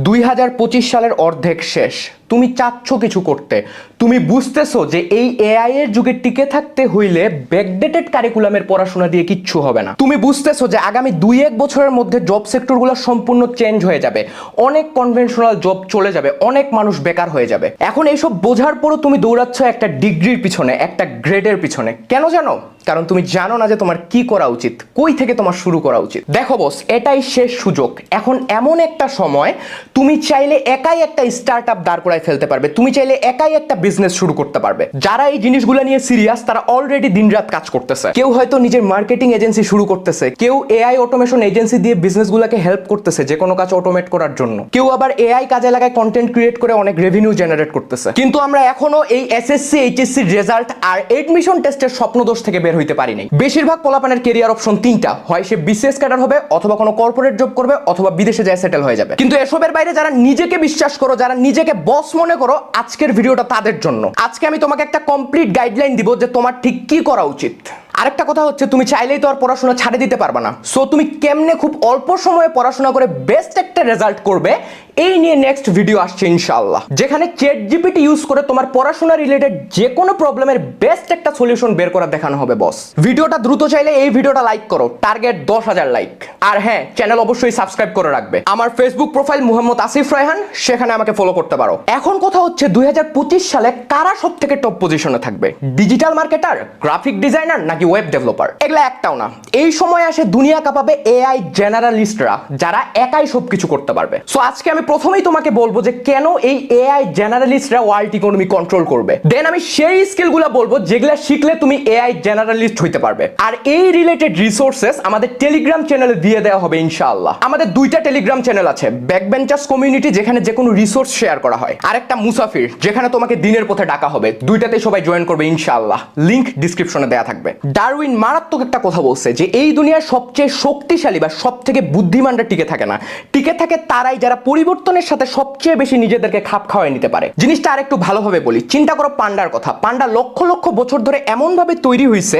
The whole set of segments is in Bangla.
দুই হাজার পঁচিশ সালের অর্ধেক শেষ। তুমি চাচ্ছ কিছু করতে। তুমি বুঝতেছো যে এই এআই এর যুগে টিকে থাকতে হইলে ব্যাকডেটেড কারিকুলামের পড়াশোনা দিয়ে কিচ্ছু হবে না। তুমি বুঝতেছো যে আগামী দুই এক বছরের মধ্যে জব সেক্টরগুলো সম্পূর্ণ চেঞ্জ হয়ে যাবে। অনেক কনভেনশনাল জব চলে যাবে, অনেক মানুষ বেকার হয়ে যাবে। এখন এইসব বোঝার পরও তুমি দৌড়াচ্ছ একটা ডিগ্রির পিছনে, একটা গ্রেডের পিছনে। কেন জানো? কারণ তুমি জানো না যে তোমার কি করা উচিত, কই থেকে তোমার শুরু করা উচিত। দেখো বস এটাই শেষ সুযোগ। এখন এমন একটা সময়, তুমি চাইলে একাই একটা স্টার্ট আপ দাঁড় করায় ফেলতে পারবে। তুমি চাইলে একাই একটা বিজনেস শুরু করতে পারবে। যারা এই জিনিসগুলো নিয়ে সিরিয়াস তারা অলরেডি দিনরাত কাজ করতেছে। কেউ হয়তো নিজের মার্কেটিং এজেন্সি শুরু করতেছে, কেউ এআই অটোমেশন এজেন্সি দিয়ে বিজনেস বিজনেসগুলোকে হেল্প করতেছে, যে কোনো কাজ অটোমেট করার জন্য। কেউ আবার এআই কাজে লাগায় কন্টেন্ট ক্রিয়েট করে অনেক রেভিনিউ জেনারেট করতেছে। কিন্তু আমরা এখনও এই এসএসসি এইচএসসি রেজাল্ট আর এডমিশন টেস্টের স্বপ্নদোষ থেকে বের হইতে পারি নাই। বেশিরভাগ পোলাপানের কেরিয়ার অপশন তিনটা। হয় সে বিসিএস ক্যাডার হবে, অথবা কোনো কর্পোরেট জব করবে, অথবা বিদেশে যায় সেটেল হয়ে যাবে। কিন্তু এসবের বাইরে যারা নিজেকে বিশ্বাস করো, যারা নিজেকে বস মনে করো, আজকের ভিডিওটা তাদের জন্য। আজকে আমি তোমাকে একটা কমপ্লিট গাইডলাইন দিব যে তোমার ঠিক কি করা উচিত। আরেকটা কথা হচ্ছে, তুমি চাইলেই তো আর পড়াশোনা ছাড়ে দিতে পারবে না। সো তুমি কেমনে খুব অল্প সময়ে পড়াশোনা করে বেস্ট একটা রেজাল্ট করবে এই নিয়ে নেক্সট ভিডিও আসছে ইনশাআল্লাহ। যেখানে চেট জিপিটি ইউজ করে তোমার পড়াশোনা রিলেটেড যে কোনো প্রবলেমের বেস্ট একটা সলিউশন বের করে দেখানো হবে বস ভিডিওটা দ্রুত চাইলে এই ভিডিওটা লাইক করো টার্গেট দশ হাজার লাইক আর হ্যাঁ চ্যানেল অবশ্যই সাবস্ক্রাইব করে রাখবে। আমার ফেসবুক প্রোফাইল মুহাম্মদ আসিফ রায়হান, সেখানে আমাকে ফলো করতে পারো। এখন কথা হচ্ছে দুই হাজার পঁচিশ সালে কারা সব থেকে টপ পজিশনে থাকবে? ডিজিটাল মার্কেটার গ্রাফিক ডিজাইনার নাকি ওয়েব ডেভেলপার এগুলা একটাও না। এই সময় আসে দুনিয়া কাঁপাবে এআই জেনারেলিস্টরা যারা একাই সবকিছু করতে পারবে। সো আজকে আমি প্রথমেই তোমাকে বলব যে কেন এই এআই জেনারেলিস্টরা ওয়ার্ল্ড ইকোনমি কন্ট্রোল করবে? দেন আমি সেই স্কিলগুলো বলব যেগুলা শিখলে তুমি এআই জেনারেলিস্ট হইতে পারবে। আর এই রিলেটেড রিসোর্সেস আমাদের টেলিগ্রাম চ্যানেলে দিয়ে দেওয়া হবে ইনশাআল্লাহ। আমাদের দুইটা টেলিগ্রাম চ্যানেল আছে ব্যাকবেঞ্চার্স কমিউনিটি যেখানে যে কোনো রিসোর্স শেয়ার করা হয়, আর একটা মুসাফির যেখানে তোমাকে দিনের পথে ডাকা হবে। দুইটাতেই সবাই জয়েন করবে ইনশাআল্লাহ। লিংক ডিসক্রিপশনে দেওয়া থাকবে। ডারউইন মারাত্মক একটা কথা বলছে যে এই দুনিয়ার সবচেয়ে শক্তিশালী বা সব থেকে বুদ্ধিমানরা টিকে থাকে না। টিকে থাকে তারাই যারা পরিবর্তনের সাথে সবচেয়ে বেশি নিজেদেরকে খাপ খাওয়াই নিতে পারে। জিনিসটা আরেকটু ভালোভাবে বলি। চিন্তা করো পান্ডার কথা। পান্ডা লক্ষ লক্ষ বছর ধরে এমন ভাবে তৈরি হয়েছে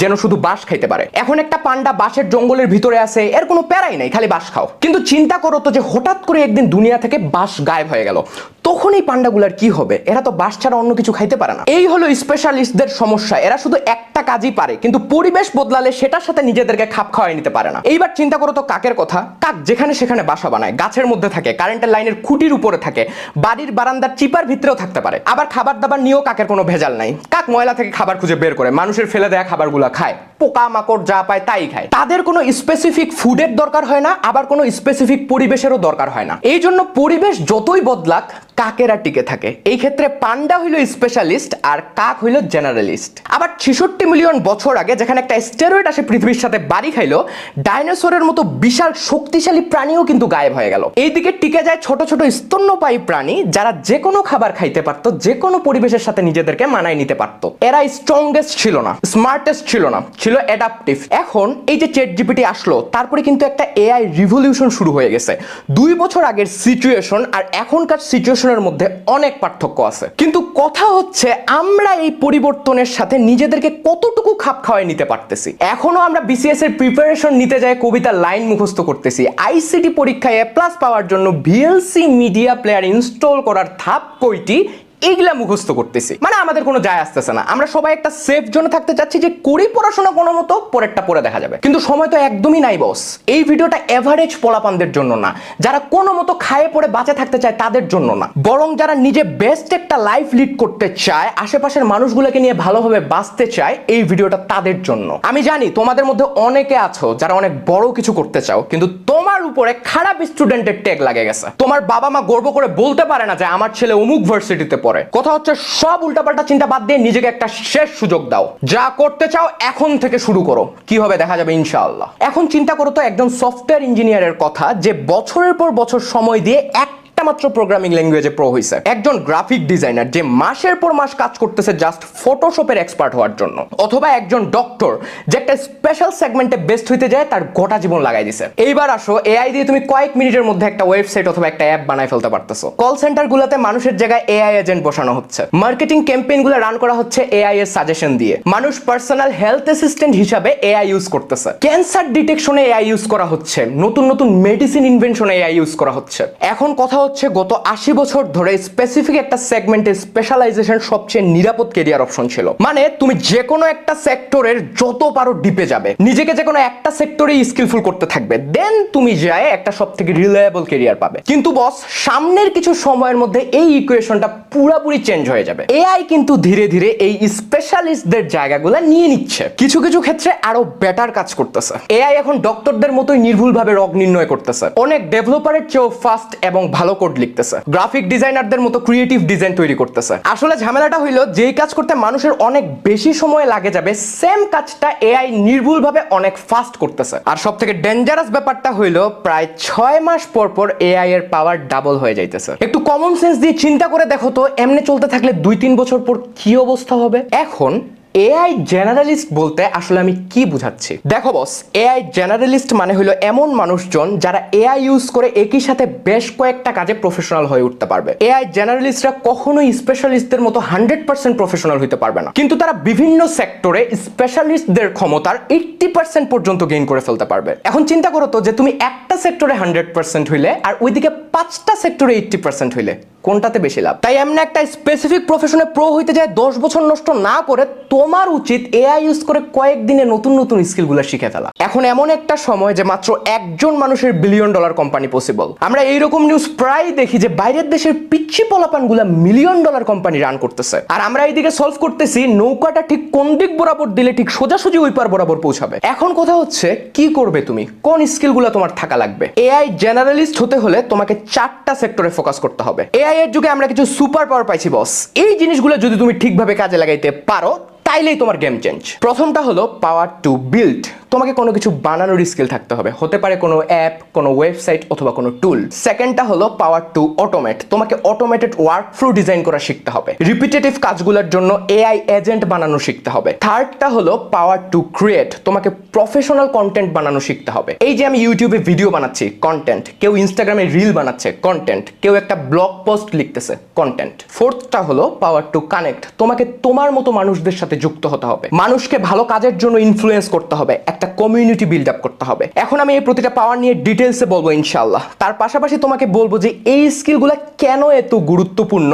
যেন শুধু বাঁশ খাইতে পারে। এখন একটা পান্ডা বাঁশের জঙ্গলের ভিতরে আছে, এর কোনো প্যারাই নাই, খালি বাঁশ খাও। কিন্তু চিন্তা করো তো যে হঠাৎ করে একদিন দুনিয়া থেকে বাঁশ গায়েব হয়ে গেল। তখন এই পান্ডাগুলার কি হবে? এরা তো বাঁশ ছাড়া অন্য কিছু খাইতে পারে না। এই হলো স্পেশালিস্টদের সমস্যা। এরা শুধু একটা কাজই পারে, কিন্তু পরিবেশ বদলালে সেটার সাথে নিজেদেরকে খাপ খাওয়াই নিতে পারে না। এইবার চিন্তা করো তো কাকের কথা। কাক যেখানে সেখানে বাসা বানায়, গাছের মধ্যে থাকে কারেন্টের লাইনের খুঁটির উপরে থাকে। বাড়ির বারান্দার চিপার ভিতরেও থাকতে পারে। আবার খাবার দাবার নিয়েও কাকের কোনো ভেজাল নাই। কাক ময়লা থেকে খাবার খুঁজে বের করে, মানুষের ফেলে দেয়া খাবারগুলো খায়। পোকা মাকড় যা পায় তাই খায়। তাদের কোনো স্পেসিফিক ফুডের দরকার হয় না, আবার কোনো স্পেসিফিক পরিবেশেরও দরকার হয় না। এই জন্য পরিবেশ যতই বদলাক, কাকেরা টিকে থাকে। এই ক্ষেত্রে পান্ডা হইল স্পেশালিস্ট আর কাক হইল জেনারেলিস্ট আবার ছেষট্টি মিলিয়ন বছর আগে যেখানে একটা স্টেরয়েড আসে পৃথিবীর সাথে, বাড়ি খাইলো ডাইনোসরের মতো বিশাল শক্তিশালী প্রাণীও কিন্তু গায়েব হয়ে গেল। এইদিকে টিকে যায় ছোট ছোট স্তন্যপায়ী প্রাণী যারা যে কোনো খাবার খাইতে পারতো, যে কোনো পরিবেশের সাথে নিজেদেরকে মানায় নিতে পারতো। এরা স্ট্রংগেস্ট ছিল না স্মার্টেস্ট ছিল না, ছিল অ্যাডাপটিভ এখন এই যে চেট জিপিটি আসলো, তারপরে কিন্তু একটা এআই রিভলিউশন শুরু হয়ে গেছে। দুই বছর আগের সিচুয়েশন আর এখনকার সিচুয়েশনের মধ্যে অনেক পার্থক্য আছে। কিন্তু কথা হচ্ছে, আমরা এই পরিবর্তনের সাথে নিজেদেরকে কতটুকু খাপ খাওয়াই নিতে পারতেছি? এখনও আমরা বিসিএস এর প্রিপারেশন নিতে যাই, কবিতার লাইন মুখস্থ করতেছি। আইসিটি পরীক্ষায় এ প্লাস পাওয়ার জন্য ভিএলসি মিডিয়া প্লেয়ার ইনস্টল করার ধাপ কইটি এইগুলা মুখস্থ করতেছি। মানে আমাদের কোনো যায় আসতেছে না। আমরা সবাই একটা সেফ জোনে থাকতে চাচ্ছি যে করি পড়াশোনা কোনো মতো, পরেরটা পরে দেখা যাবে। কিন্তু সময় তো একদমই নাই বস এই ভিডিওটা এভারেজ পোলাপানদের জন্য না। যারা কোনো মতো খায়ে পড়ে বাঁচে থাকতে চায় তাদের জন্য না। বরং যারা নিজে বেস্ট একটা লাইফ লিড করতে চায়, আশেপাশের মানুষগুলোকে নিয়ে ভালোভাবে বাঁচতে চায়, এই ভিডিওটা তাদের জন্য। আমি জানি তোমাদের মধ্যে অনেকে আছো যারা অনেক বড় কিছু করতে চাও, কিন্তু তোমার উপরে খারাপ স্টুডেন্টের টেক লাগে গেছে। তোমার বাবা মা গর্ব করে বলতে পারে না যে আমার ছেলে অমুক ভার্সিটিতে পড়ে। কথা হচ্ছে, সব উল্টাপাল্টা চিন্তা বাদ দিয়ে নিজেকে একটা শেষ সুযোগ দাও। যা করতে চাও, এখন থেকে শুরু করো। কি হবে দেখা যাবে, ইনশাআল্লাহ। এখন চিন্তা করো তো একজন সফটওয়্যার ইঞ্জিনিয়ারের কথা, যে বছরের পর বছর সময় দিয়ে একটা মাত্র প্রোগ্রামিং ল্যাঙ্গুয়েজে প্রো হইছে। একজন গ্রাফিক ডিজাইনার যে মাসের পর মাস কাজ করতেছে জাস্ট ফটোশপের এক্সপার্ট হওয়ার জন্য, অথবা একজন ডক্টর যে একটা স্পেশাল সেগমেন্টে বেস্ট হইতে যায়, তার গোটা জীবন লাগাই দিছে। এইবার আসো এআই দিয়ে তুমি কয়েক মিনিটের মধ্যে একটা ওয়েবসাইট অথবা একটা অ্যাপ বানাই ফেলতে পারতেছো। কল সেন্টার গুলোতে মানুষের জায়গায় এআই এজেন্ট বসানো হচ্ছে। মার্কেটিং ক্যাম্পেইনগুলো রান করা হচ্ছে এআই এর সাজেশন দিয়ে। মানুষ পার্সোনাল হেলথ অ্যাসিস্ট্যান্ট হিসাবে এআই ইউজ করতেছে। ক্যান্সার ডিটেকশনে এআই ইউজ করা হচ্ছে। নতুন নতুন মেডিসিন ইনভেনশনে এআই ইউজ করা হচ্ছে। এখন কথা হচ্ছে গত আশি বছর ধরে স্পেসিফিক একটা সেগমেন্টে স্পেশালাইজেশন সবচেয়ে নিরাপদ কেরিয়ার অপশন ছিল। মানে তুমি যে কোনো একটা সেক্টরের যত পারো ডিপে যাবে। নিজেকে যে কোনো একটা সেক্টরে স্কিলফুল করতে থাকবে। দেন তুমি যায় একটা সব থেকে রিলায়েবল কেরিয়ার পাবে। কিন্তু বস সামনের কিছু সময়ের মধ্যে এই ইকুয়েশনটা পুরোপুরি চেঞ্জ হয়ে যাবে। এআই কিন্তু ধীরে ধীরে এই স্পেশালিস্টদের জায়গাগুলো নিয়ে নিচ্ছে। কিছু কিছু ক্ষেত্রে আরও বেটার কাজ করতেছে। এআই এখন ডক্টরদের মতোই নির্ভুলভাবে রোগ নির্ণয় করতেছে। অনেক ডেভেলপারের চেয়েও ফাস্ট এবং ভালো কোড লিখতেছে। গ্রাফিক ডিজাইনারদের মতো ক্রিয়েটিভ ডিজাইন তৈরি করতেছে। আসলে ঝামেলাটা হইল, যেই কাজ করতে মানুষের অনেক বেশি সময় লাগে যাবে সেম কাজটা এআই নির্ভুলভাবে অনেক ফাস্ট করতেছে। আর সব থেকে ডেঞ্জারাস ব্যাপারটা হইল, প্রায় ছয় মাস পর পর এআই এর পাওয়ার ডাবল হয়ে যাইতেছে। একটু কমন সেন্স দিয়ে চিন্তা করে দেখো তো, এমনি চলতে থাকলে দুই তিন বছর পর কি অবস্থা হবে? এখন এআই জেনারেলিস্ট বলতে আসলে আমি কি বুঝাচ্ছি? দেখো বস এআই জেনারেলিস্ট মানে হলো এমন মানুষজন যারা এআই ইউজ করে একই সাথে বেশ কয়েকটা কাজে প্রফেশনাল হয়ে উঠতে পারবে। এআই জেনারেলিস্টরা কখনোই স্পেশালিস্টদের মতো হান্ড্রেড পার্সেন্ট প্রফেশনাল হতে পারবে না। কিন্তু তারা বিভিন্ন সেক্টরে স্পেশালিস্টদের ক্ষমতার এইট্টি পার্সেন্ট পর্যন্ত গেইন করে ফেলতে পারবে। এখন চিন্তা করো তো যে তুমি একটা সেক্টরে হান্ড্রেড পার্সেন্ট হইলে আর ওইদিকে পাঁচটা সেক্টরে এইট্টি পার্সেন্ট হইলে। কোনটাতে বেশি লাভ? তাই এমন একটা স্পেসিফিক প্রফেশনে প্রো হইতে যায়, দশ বছর নষ্ট না করে তোমার উচিত এআই ইউজ করে কয়েকদিনে নতুন নতুন স্কিলগুলো শিখে ফেলা। এখন এমন একটা সময় যে মাত্র একজন মানুষের বিলিয়ন ডলার কোম্পানি পসিবল আমরা এইরকম নিউজ প্রায় দেখি যে বাইরের দেশের পিচ্ছি পলাপানগুলা মিলিয়ন ডলার কোম্পানি রান করতেছে। আর আমরা এইদিকে সলভ করতেছি, নৌকাটা ঠিক কোন দিক বরাবর দিলে ঠিক সোজাসুজি ওই পার বরাবর পৌঁছাবে। এখন কথা হচ্ছে, কি করবে তুমি? কোন স্কিলগুলো তোমার থাকা লাগবে? এআই জেনারেলিস্ট হতে হলে তোমাকে চারটা সেক্টরে ফোকাস করতে হবে। এআই এর যুগে আমরা কিছু সুপার পাওয়ার পাইছি বস এই জিনিসগুলো যদি তুমি ঠিকভাবে কাজে লাগাইতে পারো তাইলেই তোমার গেম চেঞ্জ প্রথমটা হলো পাওয়ার টু বিল্ড তোমাকে কোনো কিছু বানানোর স্কিল থাকতে হবে। হতে পারে কোনো অ্যাপ কোনো ওয়েবসাইট অথবা কোনো টুল সেকেন্ডটা হলো পাওয়ার টু অটোমেট তোমাকে অটোমেটেড ওয়ার্ক ফ্লো ডিজাইন করা শিখতে হবে। রিপিটেটিভ কাজগুলোর জন্য এআই এজেন্ট বানানো শিখতে হবে। থার্ডটা হলো পাওয়ার টু ক্রিয়েট তোমাকে প্রফেশনাল কন্টেন্ট বানানো শিখতে হবে। এই যে আমি ইউটিউবে ভিডিও বানাচ্ছি কন্টেন্ট কেউ ইনস্টাগ্রামে রিল বানাচ্ছে কন্টেন্ট কেউ একটা ব্লগ পোস্ট লিখতেছে কন্টেন্ট ফোর্থটা হলো পাওয়ার টু কানেক্ট তোমাকে তোমার মতো মানুষদের সাথে যুক্ত হতে হবে। মানুষকে ভালো কাজের জন্য ইনফ্লুয়েন্স করতে হবে, একটা কমিউনিটি বিল্ড আপ করতে হবে। এখন আমি এই প্রতিটা পাওয়ার নিয়ে ডিটেলসে বলব ইনশাল্লাহ তার পাশাপাশি তোমাকে বলব যে এই স্কিলগুলো কেন এত গুরুত্বপূর্ণ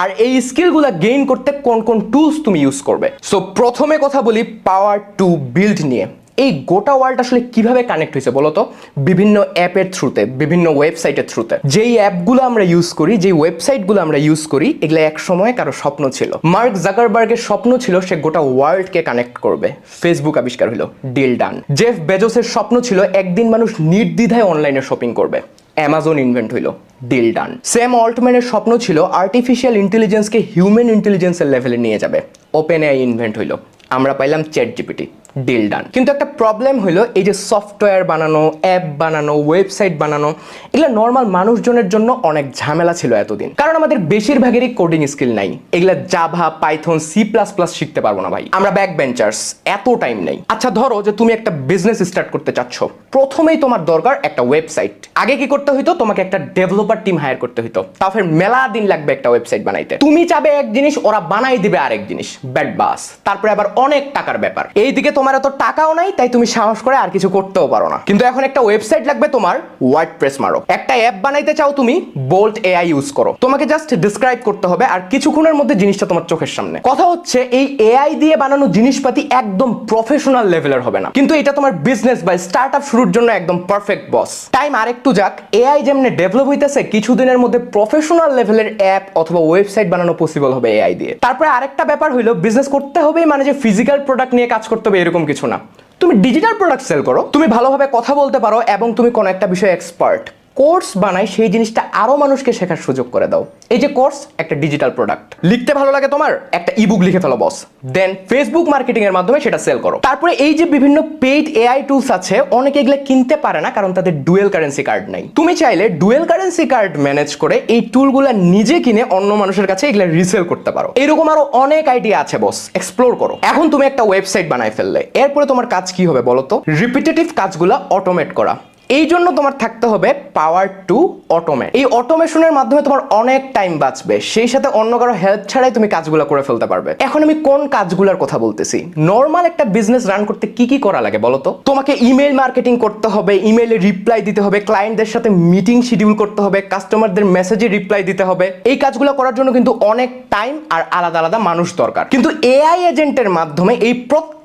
আর এই স্কিলগুলো গেইন করতে কোন কোন টুলস তুমি ইউজ করবে। সো প্রথমে কথা বলি পাওয়ার টু বিল্ড নিয়ে। এই গোটা ওয়ার্ল্ড আসলে কীভাবে কানেক্ট হয়েছে বলো তো বিভিন্ন অ্যাপের থ্রুতে বিভিন্ন ওয়েবসাইটের থ্রুতে যেই অ্যাপগুলো আমরা ইউজ করি, যেই ওয়েবসাইটগুলো আমরা ইউজ করি, এগুলো এক সময় কারও স্বপ্ন ছিল। মার্ক জাকারবার্গের স্বপ্ন ছিল সে গোটা ওয়ার্ল্ডকে কানেক্ট করবে। ফেসবুক আবিষ্কার হলো ডিল ডান জেফ বেজোসের স্বপ্ন ছিল একদিন মানুষ নির্দ্বিধায় অনলাইনে শপিং করবে। অ্যামাজন ইনভেন্ট হইল ডিল ডান সেম অল্টম্যানের স্বপ্ন ছিল আর্টিফিশিয়াল ইন্টেলিজেন্সকে হিউম্যান ইন্টেলিজেন্সের লেভেলে নিয়ে যাবে। ওপেন এআই ইনভেন্ট হইল। আমরা পাইলাম চ্যাট জিপিটি ডিল ডান কিন্তু একটা প্রবলেম হলো এই যে সফটওয়্যার বানানো অ্যাপ বানানো ওয়েবসাইট বানানো, এগুলো নর্মাল মানুষজনের জন্য অনেক ঝামেলা ছিল এতদিন। কারণ আমাদের বেশিরভাগেরই কোডিং স্কিল নাই। এগুলা Java Python C plus plus শিখতে পারব না ভাই। আমরা ব্যাক বেঞ্চার্স এত টাইম নেই। আচ্ছা ধরো যে তুমি একটা বিজনেস স্টার্ট করতে চাচ্ছ। প্রথমেই তোমার দরকার একটা ওয়েবসাইট আগে কি করতে হইতো? তোমাকে একটা ডেভেলপার টিম হায়ার করতে হইতো। তাও ফের মেলা দিন লাগবে একটা ওয়েবসাইট বানাইতে। তুমি চাবে এক জিনিস, ওরা বানাই দিবে আরেক জিনিস। ব্যাট বাস। তারপরে আবার অনেক টাকার ব্যাপার। এইদিকে তোমার এত টাকাও নাই, তাই তুমি সাহস করে আর কিছু করতেও পারো না। কিন্তু এখন একটা ওয়েবসাইট লাগবে তোমার ওয়ার্ড প্রেস মারো। একটা অ্যাপ বানাইতে চাও তুমি বোল্ট এআই ইউজ করো। তোমাকে জাস্ট ডিসক্রাইব করতে হবে আর কিছুক্ষণের মধ্যে জিনিসটা তোমার চোখের সামনে। কথা হচ্ছে, এই এআই দিয়ে বানানো জিনিসপাতি একদম প্রফেশনাল লেভেলের হবে না। কিন্তু এটা তোমার বিজনেস বা স্টার্ট আপ শুরুর জন্য একদম পারফেক্ট বস টাইম আরেকটু যাক এআই যেমনি ডেভেলপ হইতেছে, কিছুদিনের মধ্যে প্রফেশনাল লেভেলের অ্যাপ অথবা ওয়েবসাইট বানানো পসিবল হবে এআই দিয়ে। তারপরে আরেকটা ব্যাপার হইল বিজনেস করতে হবেই মানে যে ফিজিক্যাল প্রোডাক্ট নিয়ে কাজ করতে হবে এরকম কিছু না। তুমি ডিজিটাল প্রোডাক্ট সেল করো, তুমি ভালোভাবে কথা বলতে পারো এবং তুমি কোনো একটা বিষয়ে এক্সপার্ট কোর্স বানাই, সেই জিনিসটা আরও মানুষকে শেখার সুযোগ করে দাও। এই যে কোর্স, একটা ডিজিটাল প্রোডাক্ট লিখতে ভালো লাগে তোমার? একটা ইবুক লিখে ফেলো বস দেন ফেসবুক মার্কেটিং এর মাধ্যমে সেটা সেল করো। তারপরে এই যে বিভিন্ন পেইড এআই টুলস আছে, অনেকে এগুলো কিনতে পারে না, কারণ তাদের ডুয়েল কারেন্সি কার্ড নাই। তুমি চাইলে ডুয়েল কারেন্সি কার্ড ম্যানেজ করে এই টুলগুলো নিজে কিনে অন্য মানুষের কাছে এগুলো রিসেল করতে পারো। এরকম আরও অনেক আইডিয়া আছে বস এক্সপ্লোর করো। এখন তুমি একটা ওয়েবসাইট বানাই ফেললে। এরপরে তোমার কাজ কি হবে বলো তো? রিপিটেটিভ কাজগুলো অটোমেট করা। এই জন্য তোমার থাকতে হবে পাওয়ার টু অটোমেট এই অটোমেশনের মাধ্যমে তোমার অনেক টাইম বাঁচবে, সেই সাথে অন্য কারও হেল্প ছাড়াই তুমি কাজগুলো করে ফেলতে পারবে। এখন আমি কোন কাজগুলোর কথা বলতেছি? নর্মাল একটা বিজনেস রান করতে কি কি করা লাগে বলো তো? তোমাকে ইমেল মার্কেটিং করতে হবে ইমেইলে রিপ্লাই দিতে হবে ক্লায়েন্টদের সাথে মিটিং শিডিউল করতে হবে কাস্টমারদের মেসেজে রিপ্লাই দিতে হবে। এই কাজগুলো করার জন্য কিন্তু অনেক টাইম আর আলাদা আলাদা মানুষ দরকার। কিন্তু এআই এজেন্টের মাধ্যমে এই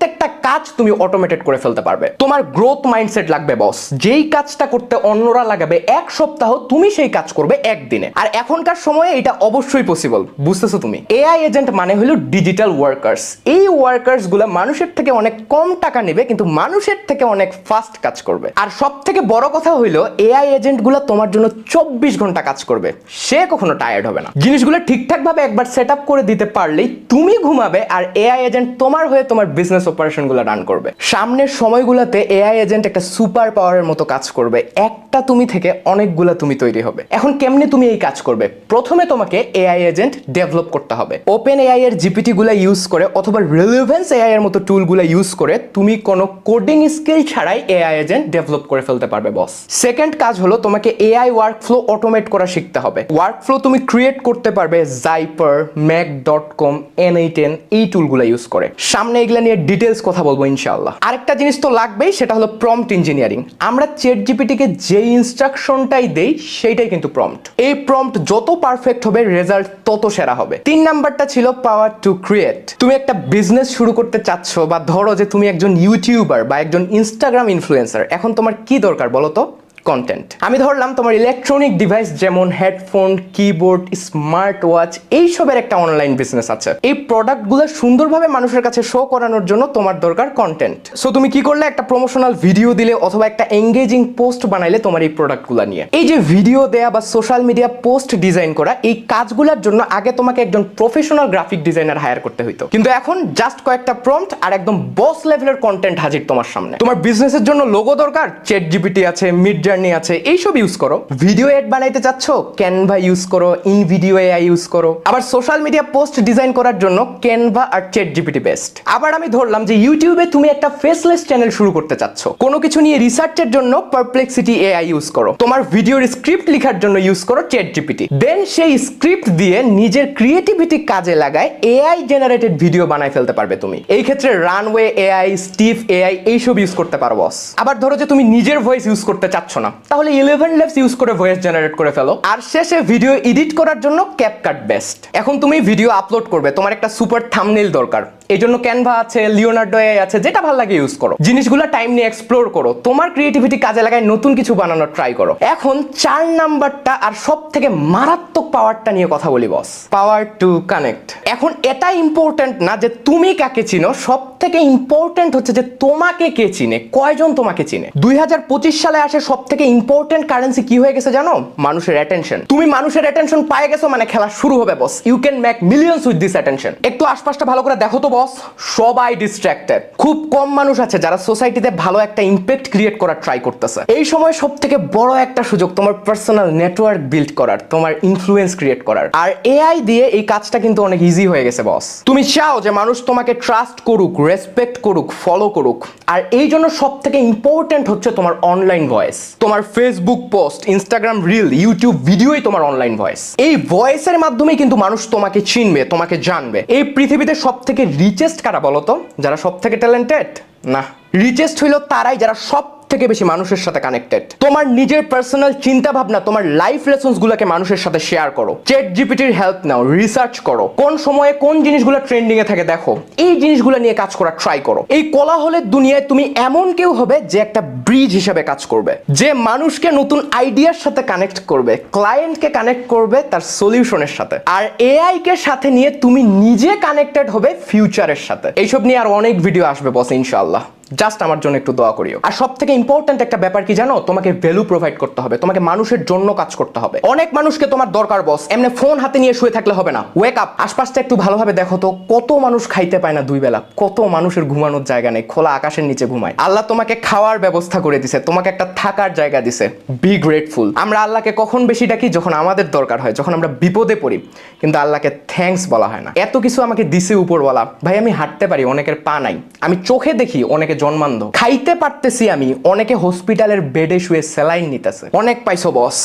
প্রত্যেকটা কাজ তুমি অটোমেটেড করে ফেলতে পারবে। তোমার গ্রোথ মাইন্ডসেট লাগবে বস যেই কাজটা করতে অন্যরা লাগাবে, এক সপ্তাহ তুমি সেই কাজ করবে একদিনে। আর এখনকার সময়ে এটা অবশ্যই পসিবল বুঝতেছো তুমি? এআই এজেন্ট মানে হলো ডিজিটাল ওয়ার্কার্স এই ওয়ার্কার্সগুলা মানুষের থেকে অনেক কম টাকা নেবে, কিন্তু মানুষের থেকে অনেক ফাস্ট কাজ করবে। আর সব থেকে বড় কথা হইল এআই এজেন্টগুলো তোমার জন্য চব্বিশ ঘণ্টা কাজ করবে। সে কখনো টায়ার্ড হবে না। জিনিসগুলো ঠিকঠাক ভাবে একবার সেট করে দিতে পারলেই তুমি ঘুমাবে, আর এআই এজেন্ট তোমার হয়ে তোমার বিজনেস অপারেশনগুলো রান করবে। সামনের সময়গুলোতে এআই এজেন্ট একটা সুপার পাওয়ারের মতো কাজ করবে। একটা তুমি থেকে অনেকগুলা তুমি তৈরি হবে। এখন কেমনে তুমি এই কাজ করবে? প্রথমে তোমাকে এআই এজেন্ট ডেভেলপ করতে হবে। ওপেন এআই এর জিপিটি গুলা ইউজ করে অথবা রিলেভেন্স এআই এর মতো টুলগুলা ইউজ করে তুমি কোনো কোডিং স্কিল ছাড়াই এআই এজেন্ট ডেভেলপ করে ফেলতে পারবে বস সেকেন্ড কাজ হলো তোমাকে এআই ওয়ার্ক ফ্লো অটোমেট করা শিখতে হবে। ওয়ার্ক ফ্লো তুমি ক্রিয়েট করতে পারবে Zapier make dot com N eight N এই টুলগুলো ইউজ করে। সামনে এগুলো নিয়ে ডিটেলস কথা বলব ইনশাআল্লাহ। আরেকটা জিনিস তো লাগবেই, সেটা হলো প্রম্পট ইঞ্জিনিয়ারিং আমরা চেট জিপিটিকে যে ইনস্ট্রাকশনটাই দেই, সেইটাই কিন্তু প্রম্পট এই প্রম্পট যত পারফেক্ট হবে রেজাল্ট তত সেরা হবে। তিন নাম্বারটা ছিল পাওয়ার টু ক্রিয়েট তুমি একটা বিজনেস শুরু করতে চাচ্ছ বা ধরো যে তুমি একজন ইউটিউবার বা একজন ইনস্টাগ্রাম ইনফ্লুয়েন্সার এখন তোমার কি দরকার বলো তো? কন্টেন্ট আমি ধরলাম তোমার ইলেকট্রনিক ডিভাইস যেমন হেডফোন কিবোর্ড স্মার্ট ওয়াচ এইসবের একটা অনলাইন বিজনেস আছে। এই প্রোডাক্টগুলো সুন্দরভাবে মানুষের কাছে শো করানোর জন্য তোমার দরকার কন্টেন্ট সো তুমি কি করলে? একটা প্রমোশনাল ভিডিও দিলে অথবা একটা এঙ্গেজিং পোস্ট বানাইলে তোমার এই প্রোডাক্টগুলো নিয়ে। এই যে ভিডিও দেয়া বা সোশ্যাল মিডিয়া পোস্ট ডিজাইন করা, এই কাজগুলোর জন্য আগে তোমাকে একজন প্রফেশনাল গ্রাফিক ডিজাইনার হায়ার করতে হইতো। কিন্তু এখন জাস্ট কয়েকটা প্রম্পট আর একদম বস লেভেলের কন্টেন্ট হাজির তোমার সামনে। তোমার বিজনেসের জন্য লোগো দরকার চেট জিপিটি আছে মিড জার্নি আছে, এইসব ইউজ করো। ভিডিও এড বানাইতে চাচ্ছ ক্যানভা ইউজ করো ইন ভিডিও এআই ইউজ করো। আবার সোশ্যাল মিডিয়া পোস্ট ডিজাইন করার জন্য ক্যানভা আর চেট জিপিটি বেস্ট আবার আমি ধরলাম যে ইউটিউবে তুমি একটা ফেসলেস চ্যানেল শুরু করতে চাচ্ছ। কোনো কিছু নিয়ে রিসার্চের জন্য পারপ্লেক্সিটি এআই ইউজ করো। তোমার ভিডিওর স্ক্রিপ্ট লেখার জন্য ইউজ করো চেট জিপিটি দেন সেই স্ক্রিপ্ট দিয়ে নিজের ক্রিয়েটিভিটি কাজে লাগায় এআই জেনারেটেড ভিডিও বানাই ফেলতে পারবে তুমি। এই ক্ষেত্রে রানওয়ে এআই স্টিভ এআই এইসব ইউজ করতে পারো বস আবার ধরো যে তুমি নিজের ভয়েস ইউজ করতে চাচ্ছ তাহলে ইলেভেন ল্যাবস ইউজ করে ভয়েস জেনারেট করে ফেলো। আর শেষে ভিডিও এডিট করার জন্য ক্যাপকাট বেস্ট এখন তুমি ভিডিও আপলোড করবে, তোমার একটা সুপার থামনেল দরকার। এই জন্য ক্যানভা আছে লিওনার্ডো আছে, যেটা ভালো লাগে ইউজ করো। জিনিসগুলো টাইম নিয়ে এক্সপ্লোর করো। তোমার ক্রিয়েটিভিটি কাজে লাগায় নতুন কিছু বানানোর ট্রাই করো। এখন চার নাম্বারটা আর সব থেকে মারাত্মক পাওয়ারটা নিয়ে কথা বলি বস পাওয়ার টু কানেক্ট এখন এটা ইম্পর্টেন্ট না যে তুমি কাকে চিনো সব থেকে ইম্পর্টেন্ট হচ্ছে যে তোমাকে কে চিনে, কয়জন তোমাকে চিনে। দুই হাজার পঁচিশ সালে আসে সব থেকে ইম্পর্টেন্ট কারেন্সি কি হয়ে গেছে জানো? মানুষের অ্যাটেনশন তুমি মানুষের অ্যাটেনশন পায়ে গেছো মানে খেলা শুরু হবে boss you can make millions with this attention একটু আশপাশটা ভালো করে দেখো তো বস সবাই ডিস্ট্রাক্টেড খুব কম মানুষ আছে যারা সোসাইটিতে ভালো একটা ইম্প্যাক্ট ক্রিয়েট করার ট্রাই করতেছে। এই সময় সব থেকে বড় একটা সুযোগ তোমার পার্সোনাল নেটওয়ার্ক বিল্ড করার, তোমার ইনফ্লুয়েন্স ক্রিয়েট করার। আর এআই দিয়ে এই কাজটা কিন্তু অনেক ইজি হয়ে গেছে বস তুমি চাও যে মানুষ তোমাকে ট্রাস্ট করুক রেসপেক্ট করুক ফলো করুক। আর এই জন্য সব থেকে ইম্পর্টেন্ট হচ্ছে তোমার অনলাইন ভয়েস তোমার Facebook post Instagram reel YouTube ভিডিওই তোমার অনলাইন ভয়েস এই ভয়েসের মাধ্যমেই কিন্তু মানুষ তোমাকে চিনবে, তোমাকে জানবে। এই পৃথিবীতে সব থেকে রিচেস্ট কারা বলতো? যারা সব থেকে ট্যালেন্টেড না। রিচেস্ট হইল তারাই, যারা সব থেকে বেশি মানুষের সাথে কানেক্টেড তোমার নিজের পার্সোনাল চিন্তা ভাবনা তোমার লাইফ লেসন্স গুলোকে মানুষের সাথে শেয়ার করো। চেট জিপিটির হেল্প নাও রিসার্চ করো। কোন সময়ে কোন জিনিসগুলো ট্রেন্ডিং এ থাকে দেখো। এই জিনিসগুলো নিয়ে কাজ করা ট্রাই করো। এই কোলাহলের দুনিয়ায় তুমি এমন কেউ হবে যে একটা ব্রিজ হিসেবে কাজ করবে। যে মানুষকে নতুন আইডিয়ার সাথে কানেক্ট করবে ক্লায়েন্টকে কানেক্ট করবে তার সলিউশনের সাথে। আর এআই কে সাথে নিয়ে তুমি নিজে কানেক্টেড হবে ফিউচারের সাথে। এইসব নিয়ে আর অনেক ভিডিও আসবে বস ইনশাআল্লাহ। জাস্ট আমার জন্য একটু দোয়া করিও। আর সব থেকে ইম্পর্ট্যান্ট একটা ব্যাপার কি জানো? তোমাকে ভ্যালু প্রোভাইড করতে হবে। তোমাকে মানুষের জন্য কাজ করতে হবে। অনেক মানুষকে তোমার দরকার বস এমনি ফোন হাতে নিয়ে শুয়ে থাকলে হবে না। ওয়েক আপ আশপাশটা একটু ভালোভাবে দেখো তো, কত মানুষ খাইতে পায় না দুই বেলা? কত মানুষের ঘুমানোর জায়গা নেই, খোলা আকাশের নিচে ঘুমায়। আল্লাহ তোমাকে খাওয়ার ব্যবস্থা করে দিছে, তোমাকে একটা থাকার জায়গা দিছে। বি গ্রেটফুল আমরা আল্লাহকে কখন বেশি ডাকি? যখন আমাদের দরকার হয়, যখন আমরা বিপদে পড়ি। কিন্তু আল্লাহকে থ্যাঙ্কস বলা হয় না। এত কিছু আমাকে দিছে উপরওয়ালা। ভাই, আমি হাঁটতে পারি, অনেকের পা নাই। আমি চোখে দেখি, অনেকে জন্মান্ধ। খাইতে পারতেছি আমি, অনেকে হসপিটালের বেডে শুয়ে স্যালাইন নিতেছে। অনেক পাইছো বস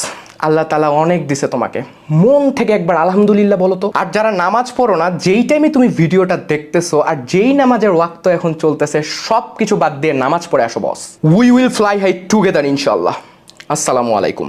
আল্লাহ তালা অনেক দিছে তোমাকে। মন থেকে একবার আলহামদুলিল্লাহ বলো তো। আর যারা নামাজ পড়ো না, যেই টাইমে তুমি ভিডিওটা দেখতেছো আর যেই নামাজের ওয়াক্ত এখন চলতেছে সব কিছু বাদ দিয়ে নামাজ পড়ে আসো boss we will fly high together ইনশাল্লাহ আসসালামু আলাইকুম।